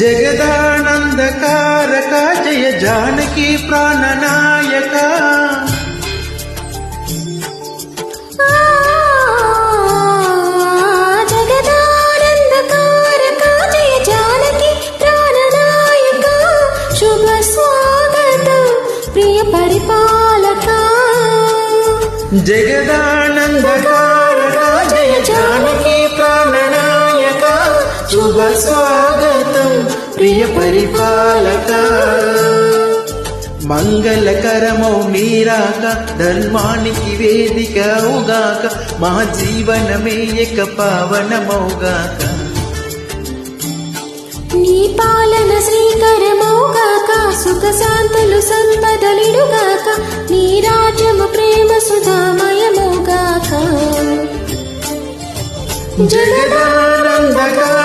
జగదానందకారక జయ జానకి ప్రాణనాయక. జగదానందకారక జయ జానకి ప్రాణనాయక. శుభ స్వాగతం ప్రియ పరిపాలక మంగళకరమో మీరాక ధర్మానికి వేదిక అవుగాక మా జీవనమే ఇక పావనమౌగాక. నీ పాలన శ్రీకరమౌగాక సుఖ శాంతులు సంపదలిడుగాక నీ రాజ్యము ప్రేమ సుధామయమౌగాక. జగదానందకారక